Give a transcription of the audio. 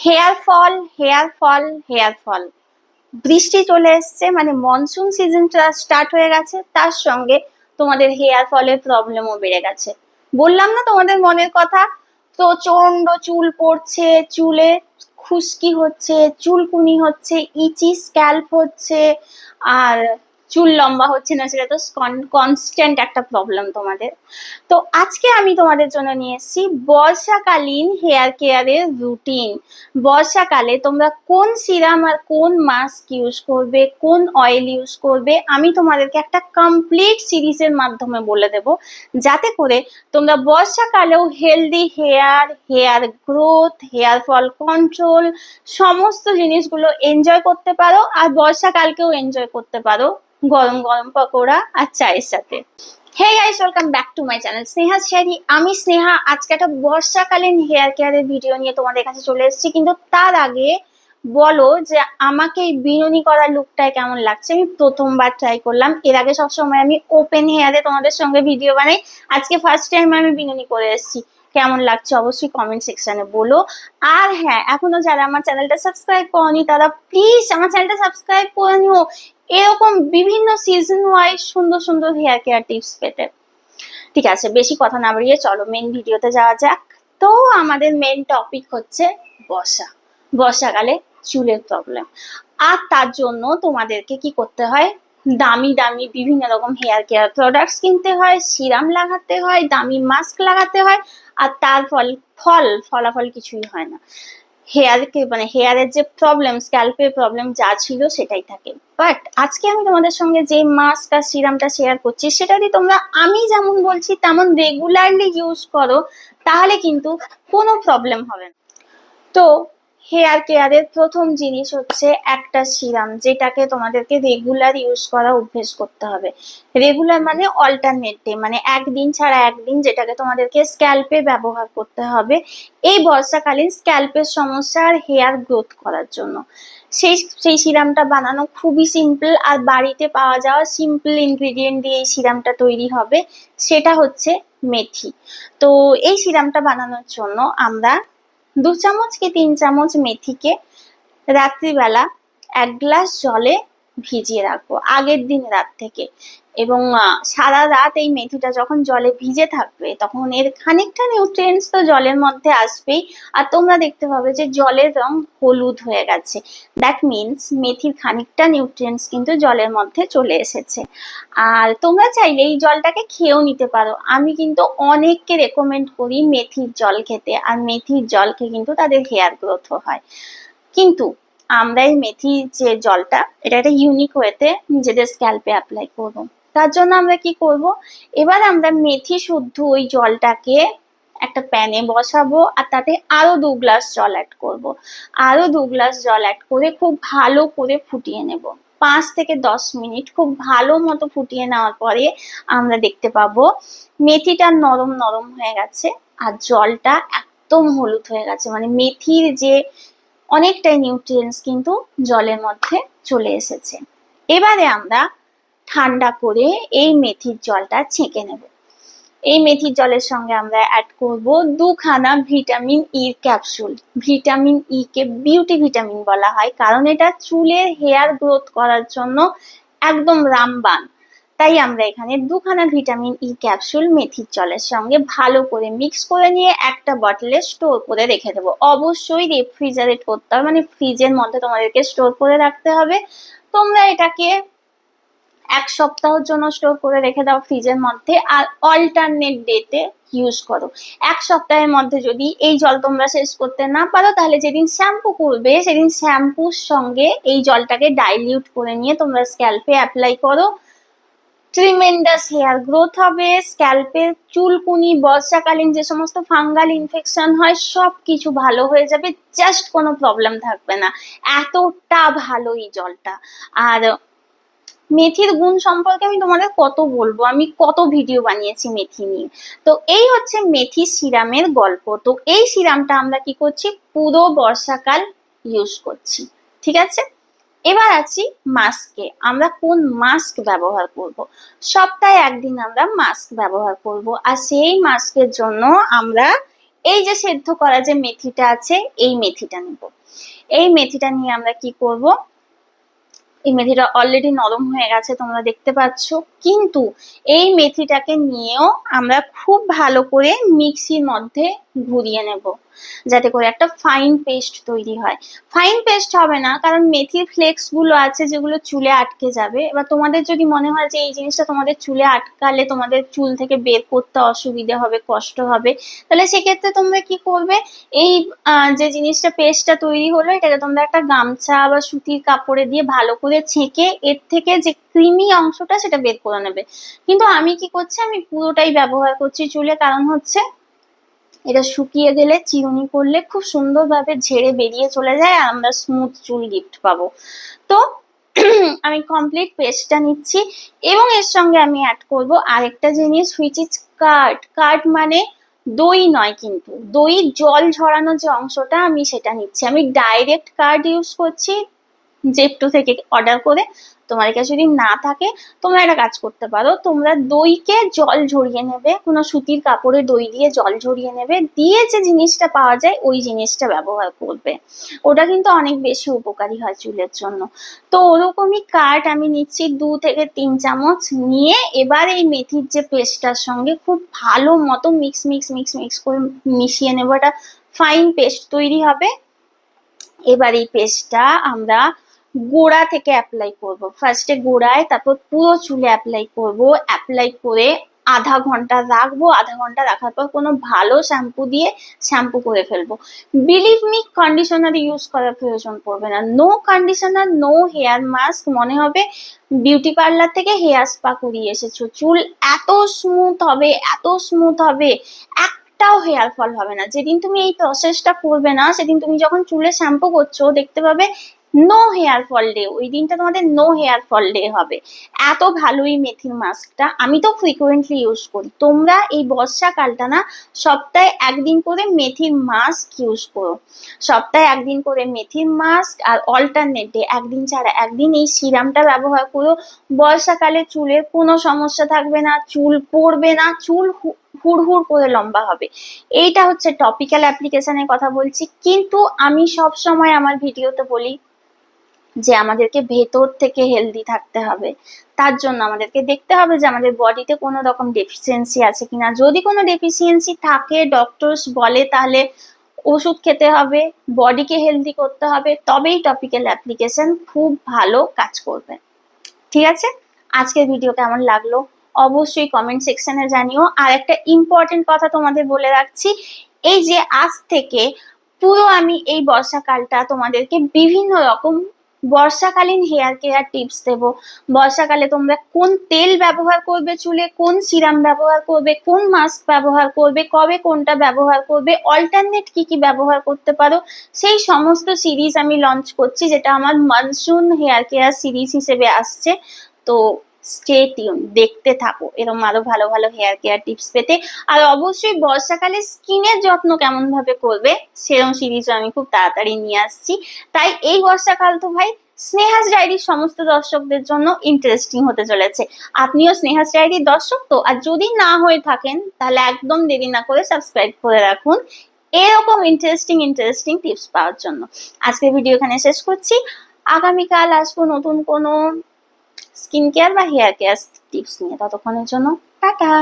Hair fall hair fall hair fall. বৃষ্টি চলে এসছে মানে মনসুন সিজনটা স্টার্ট হয়ে গেছে, তার সঙ্গে তোমাদের হেয়ার ফলের প্রবলেমও বেড়ে গেছে। বললাম না তোমাদের মনের কথা? প্রচণ্ড চুল পড়ছে, চুলে খুশকি হচ্ছে, চুলকুনি হচ্ছে, ইচি, স্ক্যাল্প হচ্ছে, আর চুল লম্বা হচ্ছে না, সেটা তো কনস্ট্যান্ট একটা প্রবলেম তোমাদের। তো আজকে আমি তোমাদের জন্য নিয়ে এসেছি বর্ষাকালীন হেয়ার কেয়ারের রুটিন বর্ষাকালে তোমরা কোন সিরাম আর কোন মাস্ক ইউজ করবে, কোন অয়েল ইউজ করবে, আমি তোমাদেরকে একটা কমপ্লিট সিরিজের মাধ্যমে বলে দেব। যাতে করে তোমরা বর্ষাকালেও healthy hair hair growth hair fall control সমস্ত জিনিসগুলো এনজয় করতে পারো আর বর্ষাকালকেও এনজয় করতে পারো। গরম গরম পকোড়া আর চায়ের সাথে। Hey guys welcome back to my channel Sneha শেয়ারি আমি স্নেহা। আজকে একটা বর্ষাকালীন হেয়ার কেয়ারের ভিডিও নিয়ে তোমাদের কাছে চলে এসেছি। কিন্তু তার আগে বলো যে আমাকে এই বিনুনি করা লুকটায় কেমন লাগছে? আমি প্রথমবার ট্রাই করলাম। এর আগে সবসময় আমি ওপেন হেয়ারে তোমাদের সঙ্গে ভিডিও বানাই। আজকে ফার্স্ট টাইম আমি বিনুনি করে এসেছি। কেমন লাগছে অবশ্যই কমেন্ট সেকশনে বলো। আর হ্যাঁ এখনও যারা আমার চ্যানেলটা সাবস্ক্রাইব করনি, তারা প্লিজ আমার চ্যানেলটা সাবস্ক্রাইব করে নিও। এরকম বিভিন্ন সিজন ওয়াইজ সুন্দর সুন্দর হেয়ার কেয়ার টিপস পেতে। ঠিক আছে, বেশি কথা না বাড়িয়ে চলো মেন ভিডিওতে যাওয়া যাক। তো আমাদের মেন টপিক হচ্ছে বর্ষা। বর্ষাকালে চুলের প্রবলেম আর তার জন্য তোমাদেরকে কি করতে হয়? দামি দামি বিভিন্ন রকম হেয়ার কেয়ার প্রোডাক্টস কিনতে হয় সিরাম লাগাতে হয়, দামি মাস্ক লাগাতে হয় আর তার ফল ফল, ফলাফল কিছুই হয় না। হেয়ারকে মানে হেয়ারের যে প্রবলেম স্ক্যাল্পের প্রবলেম যা ছিল সেটাই থাকে। বাট আজকে আমি তোমাদের সঙ্গে যে মাস্ক আর সিরামটা শেয়ার করছি, সেটা যদি তোমরা, আমি যেমন বলছি, তেমন রেগুলারলি ইউজ করো, তাহলে কিন্তু কোনো প্রবলেম হবে না। তো হেয়ার কেয়ারের প্রথম জিনিস হচ্ছে একটা সিরাম যেটাকে তোমাদেরকে রেগুলার ইউজ করা অভ্যেস করতে হবে। রেগুলার মানে অল্টারনেট ডে মানে একদিন ছাড়া একদিন যেটাকে তোমাদেরকে স্ক্যাল্পে ব্যবহার করতে হবে এই বর্ষাকালীন স্ক্যাল্পের সমস্যা আর হেয়ার গ্রোথ করার জন্য। সেই সেই সিরামটা বানানো খুবই সিম্পল আর বাড়িতে পাওয়া যাওয়া সিম্পল ইনগ্রিডিয়েন্ট দিয়ে এই সিরামটা তৈরি হবে, সেটা হচ্ছে মেথি। তো এই সিরামটা বানানোর জন্য আমরা দু চামচ কি তিন চামচ মেথিকে রাত্রিবেলা এক গ্লাস জলে ভিজিয়ে রাখব, আগের দিন রাত থেকে। এবং সারা রাত এই মেথিটা যখন জলে ভিজে থাকবে, তখন এর খানিকটা নিউট্রিয়েন্টস তো জলের মধ্যে আসবেই। আর তোমরা দেখতে পাবে যে জলের রং হলুদ হয়ে গেছে। দ্যাট মিনস মেথির খানিকটা নিউট্রিয়েন্টস কিন্তু জলের মধ্যে চলে এসেছে। আর তোমরা চাইলে এই জলটাকে খেয়েও নিতে পারো। আমি কিন্তু অনেককে রেকমেন্ড করি মেথির জল খেতে। আর মেথির জল খেয়ে কিন্তু তাদের হেয়ার গ্রোথও হয়। কিন্তু আমরা এই মেথির যে জলটা, এটা একটা ইউনিক ওয়েতে নিজেদের স্ক্যাল্পে অ্যাপ্লাই করব। তার জন্য আমরা কি করব? এবার আমরা মেথি শুদ্ধ ওই জলটাকে একটা প্যানে বসাবো আর তাতে আরও দু গ্লাস জল অ্যাড করব। আরও দু গ্লাস জল অ্যাড করে খুব ভালো করে ফুটিয়ে নেব। পাঁচ থেকে দশ মিনিট খুব ভালো মতো ফুটিয়ে নেওয়ার পরে আমরা দেখতে পাবো মেথিটা নরম নরম হয়ে গেছে আর জলটা একদম হলুদ হয়ে গেছে। মানে মেথির যে অনেকটাই নিউট্রিয়েন্টস কিন্তু জলের মধ্যে চলে এসেছে। এবারে আমরা ঠান্ডা করে এই মেথির জলটা ছেঁকে নেব। এই মেথির জলের সঙ্গে আমরা অ্যাড করব দুখানা vitamin E capsule vitamin E কে বিউটি ভিটামিন বলা হয়, কারণ এটা চুলের হেয়ার গ্রোথ করার জন্য একদম রামবান। তাই আমরা এখানে দুখানা ভিটামিন ই ক্যাপসুল, মেথির জলের সঙ্গে ভালো করে মিক্স করে নিয়ে একটা বটলে স্টোর করে রেখে দেবো। অবশ্যই রেফ্রিজারেট করতে হবে মানে ফ্রিজের মধ্যে তোমাদেরকে স্টোর করে রাখতে হবে। তোমরা এটাকে এক সপ্তাহের জন্য স্টোর করে রেখে দাও ফ্রিজের মধ্যে, আর অল্টারনেট ডেতে ইউজ করো। এক সপ্তাহের মধ্যে যদি এই জল তোমরা শেষ করতে না পারো, তাহলে যেদিন শ্যাম্পু করবে, সেদিন শ্যাম্পুর সঙ্গে এই জলটাকে ডাইলিউট করে নিয়ে তোমরা স্ক্যাল্পে অ্যাপ্লাই করো। ট্রিমেন্ডাস হেয়ার গ্রোথ হবে স্ক্যাল্পের চুলকুনি বর্ষাকালীন যে সমস্ত ফাঙ্গাল ইনফেকশন হয় সব কিছু ভালো হয়ে যাবে জাস্ট কোনো প্রবলেম থাকবে না। এতটা ভালো এই জলটা। আর মেথির গুণ সম্পর্কে আমি তোমাদের কত বলব? আমি কত ভিডিও বানিয়েছি মেথি নিয়ে। তো এই হচ্ছে মেথি সিরামের গল্প। তো এই সিরামটা আমরা কি করছি? পুরো বর্ষাকাল ইউজ করছি। ঠিক আছে? এবার আছি মাস্কে আমরা কোন মাস্ক ব্যবহার করব? সপ্তাহে একদিন আমরা মাস্ক ব্যবহার করব। আর সেই মাস্কের জন্য আমরা এই যে সেদ্ধ করা যে মেথিটা আছে, এই মেথিটা নেব। এই মেথিটা নিয়ে আমরা কি করব? এই মেথিটা অলরেডি নরম হয়ে গেছে, তোমরা দেখতে পাচ্ছ। কিন্তু এই মেথিটাকে নিয়েও আমরা খুব ভালো করে মিক্সির মধ্যে ঘুরিয়ে নেব। যাতে করে একটা ফাইন পেস্ট তৈরি হয়। ফাইন পেস্ট হবে না, কারণ মেথির ফ্লেক্সগুলো আছে যেগুলো চুলে আটকে যাবে। এবার তোমাদের যদি মনে হয় যে এই জিনিসটা তোমাদের চুলে আটকালে তোমাদের চুল থেকে বের করতে অসুবিধে হবে, কষ্ট হবে, তাহলে সেক্ষেত্রে তোমরা কি করবে? এই যে জিনিসটা পেস্টটা তৈরি হলো, এটাকে তোমরা একটা গামছা বা সুতির কাপড়ে দিয়ে ভালো করে ছেঁকে এর থেকে যে ক্রিমি অংশটা সেটা বের করে নেবে। কিন্তু আমি কি করছি? আমি পুরোটাই ব্যবহার করছি চুলে, কারণ হচ্ছে এটা শুকিয়ে গেলে চিরুনি করলে খুব সুন্দরভাবে ঝেড়ে বেরিয়ে চলে যায় আর আমরা স্মুথ চুল গিফট পাবো। তো আমি কমপ্লিট পেস্টটা নিচ্ছি এবং এর সঙ্গে আমি অ্যাড করব আরেকটা জিনিস হুইচ ইজ কার্ড কার্ড মানে দই নয় কিন্তু, দই জল ঝরানো যে অংশটা আমি সেটা নিচ্ছি। আমি ডাইরেক্ট কার্ড ইউজ করছি জেপটো থেকে অর্ডার করে তোমার কাছে যদি না থাকে, তোমরা একটা কাজ করতে পারো। তোমরা দইকে জল ঝরিয়ে নেবে, কোনো সুতির কাপড়ে দই দিয়ে জল ঝরিয়ে নেবে। দিয়ে যে জিনিসটা পাওয়া যায়, ওই জিনিসটা ব্যবহার করবে। ওটা কিন্তু অনেক বেশি উপকারী হয় চুলের জন্য। তো ওরকমই কাঠ আমি নিচ্ছি দু থেকে তিন চামচ নিয়ে। এবার এই মেথির যে পেস্টটার সঙ্গে খুব ভালো মতো মিক্স মিক্স মিক্স মিক্স করে মিশিয়ে নেব। একটা ফাইন পেস্ট তৈরি হবে। এবার এই পেস্টটা আমরা গোড়া থেকে অ্যাপ্লাই করব। ফার্স্টে গোড়ায়, তারপর পুরো চুলে অ্যাপ্লাই করব। অ্যাপ্লাই করে আধা ঘণ্টা রাখব। আধা ঘণ্টা রাখার পর কোনো ভালো শ্যাম্পু দিয়ে শ্যাম্পু করে ফেলব। বিলিভ মি কন্ডিশনার ইউজ করার প্রয়োজন পড়বে না। No conditioner no hair mask মনে হবে বিউটি পার্লার থেকে হেয়ার স্পা করিয়ে এসেছ। চুল এত স্মুথ হবে, এত স্মুথ হবে, একটাও হেয়ার ফল হবে না। যেদিন তুমি এই প্রসেসটা করবে না, সেদিন তুমি যখন চুলে শ্যাম্পু করছ, দেখতে পাবে নো হেয়ার ফল ডে ওই দিনটা তোমাদের নো হেয়ার ফল ডে হবে। এত ভালো এই মেথির মাস্কটা, আমি তো ফ্রিকোয়েন্টলি ইউজ করি। তোমরা এই বর্ষাকালটা না, সপ্তাহে একদিন করে মেথির মাস্ক ইউজ করো। সপ্তাহে একদিন করে মেথির মাস্ক আর অল্টারনেট ডে একদিন ছাড়া। একদিন এই সিরামটা ব্যবহার করো বর্ষাকালে চুলের কোনো সমস্যা থাকবে না, চুল পড়বে না, চুল হু- হুড়হুড় করে লম্বা হবে। এইটা হচ্ছে টপিক্যাল অ্যাপ্লিকেশনের কথা বলছি। কিন্তু আমি সব সময় আমার ভিডিওতে বলি যে আমাদেরকে ভেতর থেকে হেলদি থাকতে হবে। তার জন্য আমাদেরকে দেখতে হবে যে আমাদের বডিতে কোনো রকম ডেফিসিয়েন্সি আছে কিনা। যদি কোনো ডেফিসিয়েন্সি থাকে ডক্টরস বলে তাহলে ওষুধ খেতে হবে বডিকে হেলদি করতে হবে, তবেই টপিক্যাল অ্যাপ্লিকেশন খুব ভালো কাজ করবে। ঠিক আছে? আজকের ভিডিও কেমন লাগল? অবশ্যই কমেন্ট সেকশনে জানিও। আর একটা ইম্পর্টেন্ট কথা তোমাদের বলে রাখছি, এই যে আজ থেকে পুরো আমি এই বর্ষাকালটা তোমাদেরকে বিভিন্ন রকম বর্ষাকালীন হেয়ার কেয়ার টিপস দেবো। বর্ষাকালে তোমরা কোন তেল ব্যবহার করবে চুলে, কোন সিরাম ব্যবহার করবে, কোন মাস্ক ব্যবহার করবে, কবে কোনটা ব্যবহার করবে অল্টারনেট কি কি ব্যবহার করতে পারো, সেই সমস্ত সিরিজ আমি লঞ্চ করছি, যেটা আমার মনসুন হেয়ার কেয়ার সিরিজ হিসেবে আসছে। তো স্টে টিউন দেখতে থাকো। এরকম আরও ভালো ভালো হেয়ার কেয়ার টিপস পেতে। আর অবশ্যই বর্ষাকালে স্কিনের যত্ন কেমন ভাবে করবে, সেরকম সিরিজও আমি খুব তাড়াতাড়ি নিয়ে আসছি। তাই এই বর্ষাকাল তো ভাই, স্নেহাস ডায়েরির সমস্ত দর্শকদের জন্য ইন্টারেস্টিং হতে চলেছে। আপনিও স্নেহাস ডায়েরির দর্শক তো? আর যদি না হয়ে থাকেন, তাহলে একদম দেরি না করে সাবস্ক্রাইব করে রাখুন। এরকম ইন্টারেস্টিং ইন্টারেস্টিং টিপস পাওয়ার জন্য। আজকের ভিডিও এখানে শেষ করছি। আগামীকাল আসব নতুন কোনো স্কিন কেয়ার বা হেয়ার কেয়ার টিপস নিয়ে ততক্ষণের জন্য টাটা!